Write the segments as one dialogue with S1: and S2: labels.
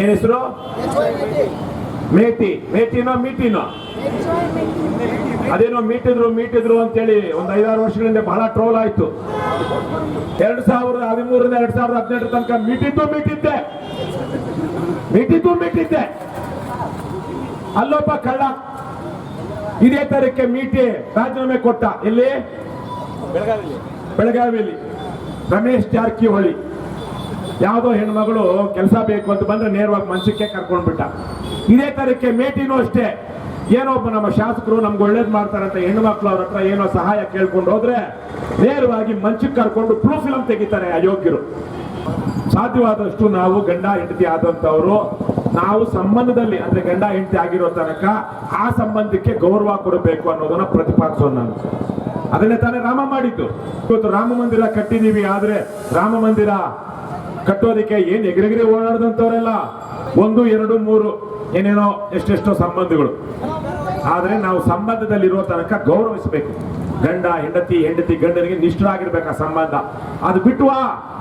S1: ಏನ್ ಹೆಸರು? ಮೇಟಿ. ಮೇಟಿನೋ, ಮೀಟಿನೋ? ಅದೇನೋ ಮೀಟಿದ್ರು ಮೀಟಿದ್ರು ಅಂತೇಳಿ ಒಂದು ಐದಾರು ವರ್ಷಗಳಿಂದ ಬಹಳ ಟ್ರೋಲ್ ಆಯ್ತು. ಎರಡ್ ಸಾವಿರದ ಹದಿಮೂರರಿಂದ ಎರಡ್ ಸಾವಿರದ ಹದಿನೆಂಟರ ತನಕ ಮೀಟಿದ್ದು ಮೀಟಿದ್ದೆ. ಮೀಟಿದ್ದು ಮೀಟಿದ್ದೆ. ಅಲ್ಲೊಬ್ಬ ಕಳ್ಳ ಇದೇ ತರಕ್ಕೆ ಮೀಟಿ ರಾಜೀನಾಮೆ ಕೊಟ್ಟ. ಎಲ್ಲಿ? ಬೆಳಗಾವಿಯಲ್ಲಿ. ರಮೇಶ್ ಜಾರಕಿಹೊಳಿ. ಯಾವುದೋ ಹೆಣ್ಮಗಳು ಕೆಲಸ ಬೇಕು ಅಂತ ಬಂದ್ರೆ ನೇರವಾಗಿ ಮನ್ಸಕ್ಕೆ ಕರ್ಕೊಂಡ್ಬಿಟ್ಟ ಇದೇ ತರಕ್ಕೆ ಮೇಟಿನೂ ಅಷ್ಟೇ. ಏನೋ ನಮ್ಮ ಶಾಸಕರು ನಮ್ಗೆ ಒಳ್ಳೇದು ಮಾಡ್ತಾರಂತ ಹೆಣ್ಣು ಮಕ್ಕಳು ಅವ್ರ ಹತ್ರ ಏನೋ ಸಹಾಯ ಕೇಳ್ಕೊಂಡು ಹೋದ್ರೆ ನೇರವಾಗಿ ಮಂಚಕ್ಕೆ ಕರ್ಕೊಂಡು ಪ್ರೂಫ್ ಫಿಲಂ ತೆಗಿತಾರೆ ಅಯೋಗ್ಯರು. ಸಾಧ್ಯವಾದಷ್ಟು ನಾವು ಗಂಡ ಹೆಂಡತಿ ಆದಂಥವರು, ನಾವು ಸಂಬಂಧದಲ್ಲಿ ಅಂದ್ರೆ ಗಂಡ ಹೆಂಡತಿ ಆಗಿರೋ ತನಕ ಆ ಸಂಬಂಧಕ್ಕೆ ಗೌರವ ಕೊಡಬೇಕು ಅನ್ನೋದನ್ನ ಪ್ರತಿಪಾದಿಸೋ ನಾನು. ಅದನ್ನೇ ತಾನೇ ರಾಮ ಮಾಡಿದ್ದು. ಇವತ್ತು ರಾಮ ಮಂದಿರ ಕಟ್ಟಿದೀವಿ ಆದ್ರೆ ರಾಮ ಮಂದಿರ ಕಟ್ಟೋದಕ್ಕೆ ಏನ್ ಎಗರೆಗರೆ ಓಡಾಡದಂತವರೆಲ್ಲ? ಒಂದು, ಎರಡು, ಮೂರು, ಏನೇನೋ ಎಷ್ಟೆಷ್ಟೋ ಸಂಬಂಧಗಳು. ಆದರೆ ನಾವು ಸಂಬಂಧದಲ್ಲಿರೋ ತನಕ ಗೌರವಿಸಬೇಕು. ಗಂಡ, ಹೆಂಡತಿ ಹೆಂಡತಿ, ಗಂಡನಿಗೆ ನಿಷ್ಠರಾಗಿರ್ಬೇಕು ಆ ಸಂಬಂಧ. ಅದು ಬಿಟ್ಟುವಾ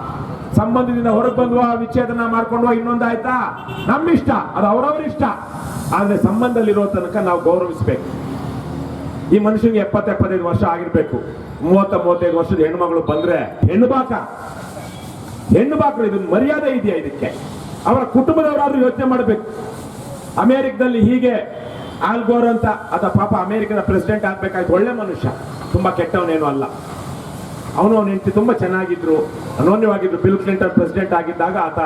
S1: ಸಂಬಂಧದಿಂದ ಹೊರಗೆ ಬಂದ್ವಾ? ವಿಚ್ಛೇದನ ಮಾಡ್ಕೊಂಡ್ವಾ? ಇನ್ನೊಂದಾಯ್ತಾ? ನಮ್ಮ ಇಷ್ಟ ಅದು ಅವರವ್ರ ಇಷ್ಟ. ಆದರೆ ಸಂಬಂಧದಲ್ಲಿರೋ ತನಕ ನಾವು ಗೌರವಿಸಬೇಕು. ಈ ಮನುಷ್ಯನಿಗೆ ಎಪ್ಪತ್ತೆಪ್ಪತ್ತೈದು ವರ್ಷ ಆಗಿರ್ಬೇಕು. ಮೂವತ್ತ ಮೂವತ್ತೈದು ವರ್ಷದ ಹೆಣ್ಮಗಳು ಬಂದ್ರೆ ಹೆಣ್ಣು ಬಾಕ. ಹೆಣ್ಣು ಮಕ್ಕಳು ಇದೊಂದು ಮರ್ಯಾದೆ ಇದೆಯಾ ಇದಕ್ಕೆ? ಅವರ ಕುಟುಂಬದವರಾದ್ರೂ ಯೋಚನೆ ಮಾಡಬೇಕು. ಅಮೆರಿಕದಲ್ಲಿ ಹೀಗೆ ಆಲ್ಗೋರ್ ಅಂತ, ಅದ ಪಾಪ ಅಮೆರಿಕದ ಪ್ರೆಸಿಡೆಂಟ್ ಆಗ್ಬೇಕಾಯ್ತು. ಒಳ್ಳೆ ಮನುಷ್ಯ, ತುಂಬಾ ಕೆಟ್ಟವನೇನು ಅಲ್ಲ. ಅವನು ಅವನ ಹೆಂಡತಿ ತುಂಬಾ ಚೆನ್ನಾಗಿದ್ರು, ಅನೋನ್ಯವಾಗಿದ್ರು. ಬಿಲ್ ಕ್ಲಿಂಟನ್ ಪ್ರೆಸಿಡೆಂಟ್ ಆಗಿದ್ದಾಗ ಆತ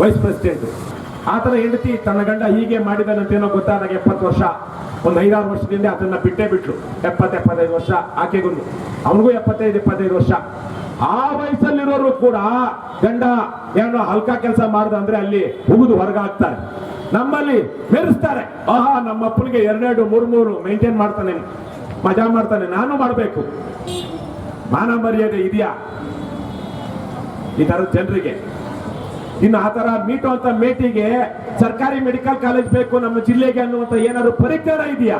S1: ವೈಸ್ ಪ್ರೆಸಿಡೆಂಟ್. ಆತನ ಹೆಂಡತಿ ತನ್ನ ಗಂಡ ಹೀಗೆ ಮಾಡಿದನಂತೇನೋ ಗೊತ್ತಾದಾಗ ಎಪ್ಪತ್ತು ವರ್ಷ. ಒಂದು ಐದಾರು ವರ್ಷದಿಂದ ಅದನ್ನ ಬಿಟ್ಟೇ ಬಿಟ್ರು ಎಪ್ಪತ್ತು ಎಪ್ಪತ್ತೈದು ವರ್ಷ ಆಕೆಗೂ ಅವನಿಗೂ ಎಪ್ಪತ್ತೈದು ಇಪ್ಪತ್ತೈದು ವರ್ಷ. ಆ ವಯಸ್ಸಲ್ಲಿರೋರು ಕೂಡ ಗಂಡ ಏನೋ ಹಲ್ಕ ಕೆಲಸ ಮಾಡ್ದ ಅಂದ್ರೆ ಅಲ್ಲಿ ಹುಗಿದು ಹೊರಗಾಗ್ತಾರೆ. ನಮ್ಮಲ್ಲಿ ಮೆರೆಸ್ತಾರೆ. ಆಹಾ, ನಮ್ಮ ಅಪ್ಪನಿಗೆ ಎರಡೆರಡು, ಮೂರು ಮೂರು ಮೇಂಟೈನ್ ಮಾಡ್ತಾನೆ. ಮಜಾ ಮಾಡ್ತಾನೆ. ನಾನು ಮಾಡಬೇಕು. ಮಾನ ಮರ್ಯಾದೆ ಇದೆಯಾ? ಈ ತರದ ಜನರಿಗೆ. ಇನ್ನು ಆ ತರ ಮೀಟು ಅಂತ ಮೇಟಿಗೆ ಸರ್ಕಾರಿ ಮೆಡಿಕಲ್ ಕಾಲೇಜ್ ಬೇಕು ನಮ್ಮ ಜಿಲ್ಲೆಗೆ ಅನ್ನುವಂತ ಏನಾದ್ರು ಪರಿಕರ ಇದೆಯಾ?